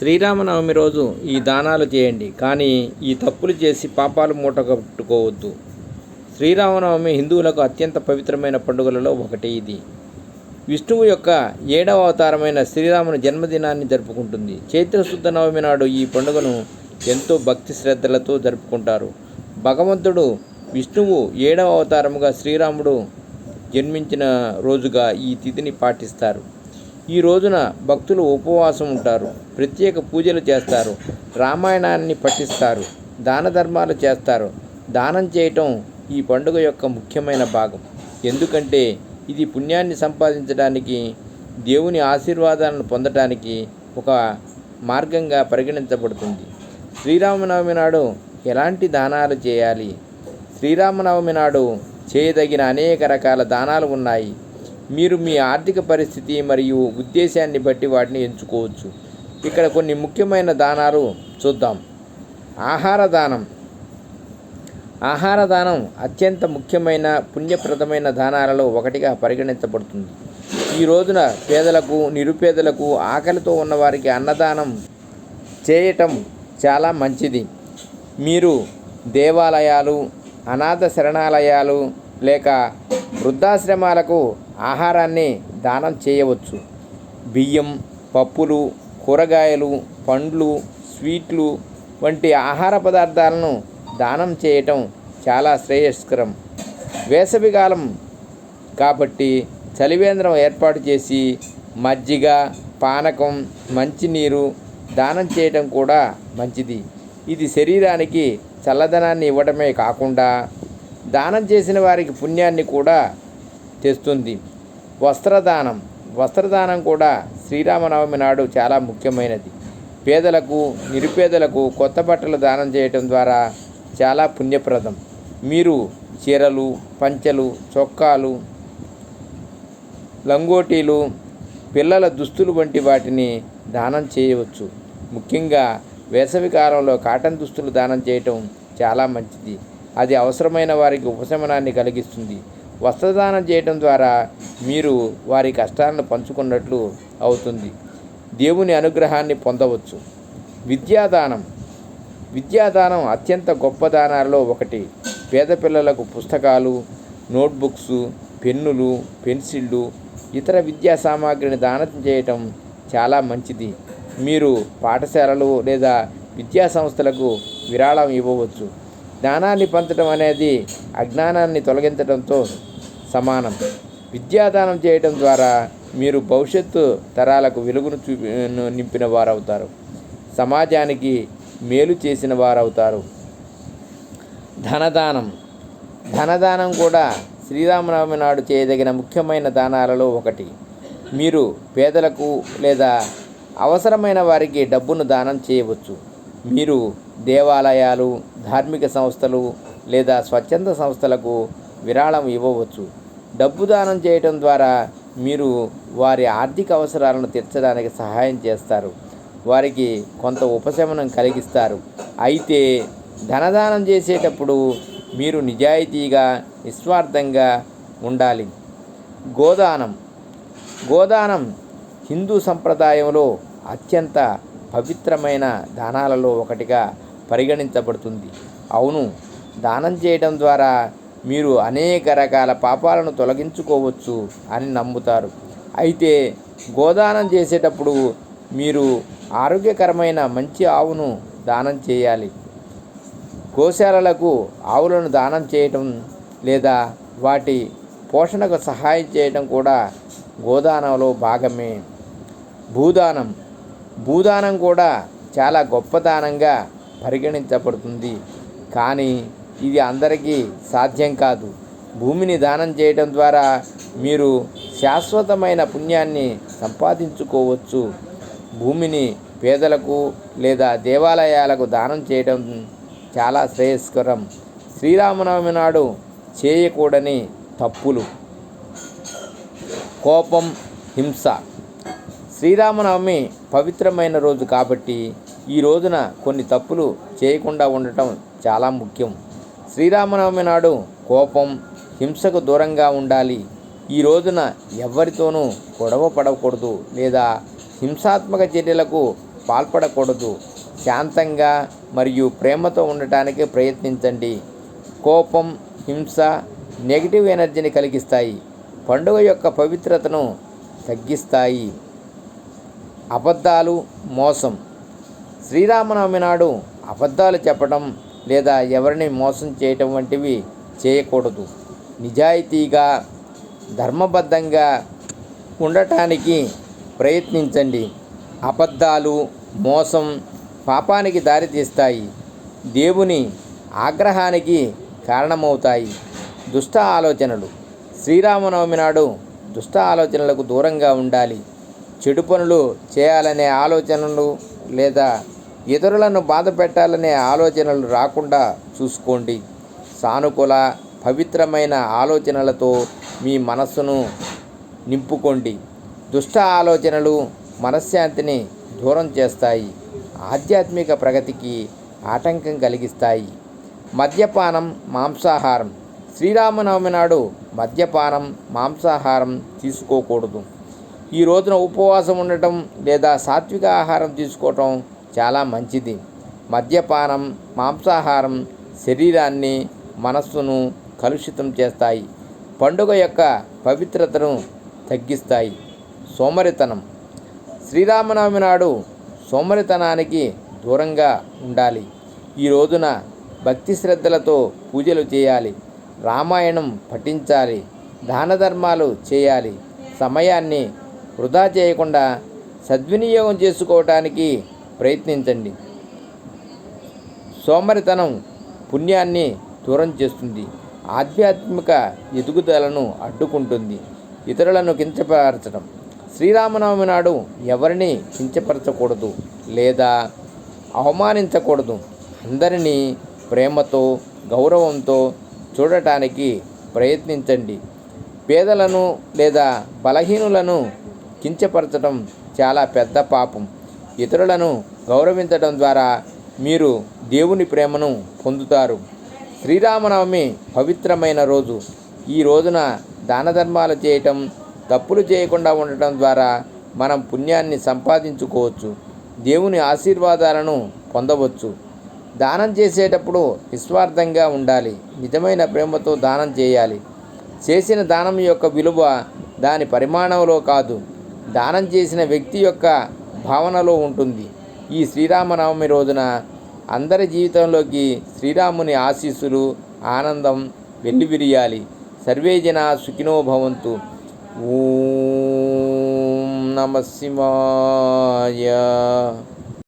శ్రీరామనవమి రోజు ఈ దానాలు చేయండి కానీ ఈ తప్పులు చేసి పాపాలు మూట కట్టుకోవద్దు శ్రీరామనవమి హిందువులకు అత్యంత పవిత్రమైన పండుగలలో ఒకటి ఇది. విష్ణువు యొక్క ఏడవ అవతారమైన శ్రీరాముని జన్మదినాన్ని జరుపుకుంటుంది. చైత్రశుద్ధ నవమి నాడు ఈ పండుగను ఎంతో భక్తి శ్రద్ధలతో జరుపుకుంటారు. భగవంతుడు విష్ణువు ఏడవ అవతారముగా శ్రీరాముడు జన్మించిన రోజుగా ఈ తిథిని పాటిస్తారు. ఈ రోజున భక్తులు ఉపవాసం ఉంటారు ప్రత్యేక పూజలు చేస్తారు రామాయణాన్ని పఠిస్తారు దాన ధర్మాలు చేస్తారు. దానం చేయటం ఈ పండుగ యొక్క ముఖ్యమైన భాగం. ఎందుకంటే ఇది పుణ్యాన్ని సంపాదించడానికి దేవుని ఆశీర్వాదాలను పొందటానికి ఒక మార్గంగా పరిగణించబడుతుంది. శ్రీరామనవమి నాడు ఎలాంటి దానాలు చేయాలి? శ్రీరామనవమి నాడు చేయదగిన అనేక రకాల దానాలు ఉన్నాయి. మీరు మీ ఆర్థిక పరిస్థితి మరియు ఉద్దేశాన్ని బట్టి వాటిని ఎంచుకోవచ్చు. ఇక్కడ కొన్ని ముఖ్యమైన దానాలు చూద్దాం. ఆహార దానం. ఆహార దానం అత్యంత ముఖ్యమైన పుణ్యప్రదమైన దానాలలో ఒకటిగా పరిగణించబడుతుంది. ఈ రోజున పేదలకు నిరుపేదలకు ఆకలితో ఉన్నవారికి అన్నదానం చేయటం చాలా మంచిది. మీరు దేవాలయాలు అనాథ శరణాలయాలు లేక వృద్ధాశ్రమాలకు ఆహారాన్ని దానం చేయవచ్చు. బియ్యం పప్పులు కూరగాయలు పండ్లు స్వీట్లు వంటి ఆహార పదార్థాలను దానం చేయటం చాలా శ్రేయస్కరం. వేసవికాలం కాబట్టి చలివేంద్రం ఏర్పాటు చేసి మజ్జిగ పానకం మంచినీరు దానం చేయటం కూడా మంచిది. ఇది శరీరానికి చల్లదనాన్ని ఇవ్వడమే కాకుండా దానం చేసిన వారికి పుణ్యాన్ని కూడా తెస్తుంది వస్త్రదానం. వస్త్రదానం కూడా శ్రీరామనవమి నాడు చాలా ముఖ్యమైనది. పేదలకు నిరుపేదలకు కొత్త బట్టలు దానం చేయటం ద్వారా చాలా పుణ్యప్రదం. మీరు చీరలు పంచెలు చొక్కాలు లంగోటీలు పిల్లల దుస్తులు వంటి వాటిని దానం చేయవచ్చు. ముఖ్యంగా వేసవి కాలంలో కాటన్ దుస్తులు దానం చేయటం చాలా మంచిది. అది అవసరమైన వారికి ఉపశమనాన్ని కలిగిస్తుంది. వస్త్రదానం చేయటం ద్వారా మీరు వారి కష్టాలను పంచుకున్నట్లు అవుతుంది. దేవుని అనుగ్రహాన్ని పొందవచ్చు. విద్యాదానం. విద్యాదానం అత్యంత గొప్ప దానాలలో ఒకటి. పేద పిల్లలకు పుస్తకాలు నోట్బుక్స్ పెన్నులు పెన్సిళ్ళు ఇతర విద్యా సామాగ్రిని దానం చేయటం చాలా మంచిది. మీరు పాఠశాలలు లేదా విద్యా సంస్థలకు విరాళం ఇవ్వవచ్చు. జ్ఞానాన్ని పంచడం అనేది అజ్ఞానాన్ని తొలగించడంతో సమానం. విద్యాదానం చేయడం ద్వారా మీరు భవిష్యత్తు తరాలకు వెలుగును చూపి నింపిన వారవుతారు. సమాజానికి మేలు చేసిన వారవుతారు. ధనదానం. ధనదానం కూడా శ్రీరామనవమి నాడు చేయదగిన ముఖ్యమైన దానాలలో ఒకటి. మీరు పేదలకు లేదా అవసరమైన వారికి డబ్బును దానం చేయవచ్చు. మీరు దేవాలయాలు ధార్మిక సంస్థలు లేదా స్వచ్ఛంద సంస్థలకు విరాళం ఇవ్వవచ్చు. డబ్బు దానం చేయటం ద్వారా మీరు వారి ఆర్థిక అవసరాలను తీర్చడానికి సహాయం చేస్తారు. వారికి కొంత ఉపశమనం కలిగిస్తారు. అయితే ధనదానం చేసేటప్పుడు మీరు నిజాయితీగా నిస్వార్థంగా ఉండాలి. గోదానం. గోదానం హిందూ సంప్రదాయంలో అత్యంత పవిత్రమైన దానాలలో ఒకటిగా పరిగణించబడుతుంది. అవును దానం చేయడం ద్వారా మీరు అనేక రకాల పాపాలను తొలగించుకోవచ్చు అని నమ్ముతారు. అయితే గోదానం చేసేటప్పుడు మీరు ఆరోగ్యకరమైన మంచి ఆవును దానం చేయాలి. గోశాలలకు ఆవులను దానం చేయటం లేదా వాటి పోషణకు సహాయం చేయటం కూడా గోదానంలో భాగమే. భూదానం. భూదానం కూడా చాలా గొప్ప దానంగా పరిగణించబడుతుంది. కానీ ఇది అందరికీ సాధ్యం కాదు. భూమిని దానం చేయడం ద్వారా మీరు శాశ్వతమైన పుణ్యాన్ని సంపాదించుకోవచ్చు. భూమిని పేదలకు లేదా దేవాలయాలకు దానం చేయడం చాలా శ్రేయస్కరం. శ్రీరామనవమి నాడు చేయకూడని తప్పులు. కోపం హింస. శ్రీరామనవమి పవిత్రమైన రోజు కాబట్టి ఈ రోజున కొన్ని తప్పులు చేయకుండా ఉండటం చాలా ముఖ్యం. శ్రీరామనవమి నాడు కోపం హింసకు దూరంగా ఉండాలి. ఈ రోజున ఎవరితోనూ గొడవ పడకూడదు లేదా హింసాత్మక చర్యలకు పాల్పడకూడదు. శాంతంగా మరియు ప్రేమతో ఉండటానికి ప్రయత్నించండి. కోపం హింస నెగిటివ్ ఎనర్జీని కలిగిస్తాయి. పండుగ యొక్క పవిత్రతను తగ్గిస్తాయి. అబద్ధాలు మోసం. శ్రీరామనవమి నాడు అబద్ధాలు చెప్పడం లేదా ఎవరిని మోసం చేయటం వంటివి చేయకూడదు. నిజాయితీగా ధర్మబద్ధంగా ఉండటానికి ప్రయత్నించండి. అబద్ధాలు మోసం పాపానికి దారితీస్తాయి. దేవుని ఆగ్రహానికి కారణమవుతాయి. దుష్ట ఆలోచనలు. శ్రీరామనవమి నాడు దుష్ట ఆలోచనలకు దూరంగా ఉండాలి. చెడు పనులు చేయాలనే ఆలోచనలు లేదా ఇతరులను బాధ పెట్టాలనే ఆలోచనలు రాకుండా చూసుకోండి. సానుకూల పవిత్రమైన ఆలోచనలతో మీ మనస్సును నింపుకోండి. దుష్ట ఆలోచనలు మనశ్శాంతిని దూరం చేస్తాయి. ఆధ్యాత్మిక ప్రగతికి ఆటంకం కలిగిస్తాయి. మద్యపానం మాంసాహారం. శ్రీరామనవమి నాడు మద్యపానం మాంసాహారం తీసుకోకూడదు. ఈ రోజున ఉపవాసం ఉండటం లేదా సాత్విక ఆహారం తీసుకోవటం చాలా మంచిది. మద్యపానం మాంసాహారం శరీరాన్ని మనస్సును కలుషితం చేస్తాయి. పండుగ యొక్క పవిత్రతను తగ్గిస్తాయి. సోమరితనం. శ్రీరామనవమి నాడు సోమరితనానికి దూరంగా ఉండాలి. ఈ రోజున భక్తి శ్రద్ధలతో పూజలు చేయాలి. రామాయణం పఠించాలి. దాన ధర్మాలు చేయాలి. సమయాన్ని వృధా చేయకుండా సద్వినియోగం చేసుకోవటానికి ప్రయత్నించండి. సోమరితనం పుణ్యాన్ని దూరం చేస్తుంది. ఆధ్యాత్మిక ఎదుగుదలను అడ్డుకుంటుంది. ఇతరులను కించపరచడం. శ్రీరామనవమి నాడు ఎవరిని కించపరచకూడదు లేదా అవమానించకూడదు? అందరినీ ప్రేమతో గౌరవంతో చూడటానికి ప్రయత్నించండి. పేదలను లేదా బలహీనులను కించపరచడం చాలా పెద్ద పాపం. ఇతరులను గౌరవించడం ద్వారా మీరు దేవుని ప్రేమను పొందుతారు. శ్రీరామనవమి పవిత్రమైన రోజు. ఈ రోజున దాన ధర్మాలు చేయటం తప్పులు చేయకుండా ఉండటం ద్వారా మనం పుణ్యాన్ని సంపాదించుకోవచ్చు. దేవుని ఆశీర్వాదాలను పొందవచ్చు. దానం చేసేటప్పుడు నిస్వార్థంగా ఉండాలి. నిజమైన ప్రేమతో దానం చేయాలి. చేసిన దానం యొక్క విలువ దాని పరిమాణంలో కాదు. దానం చేసిన వ్యక్తి యొక్క భావనలో ఉంటుంది. ఈ శ్రీరామనవమి రోజున అందరి జీవితంలోకి శ్రీరాముని ఆశీస్సులు ఆనందం వెల్లివిరియాలి. సర్వే జన సుఖినో భవంతు. ఓం నమ శివాయ.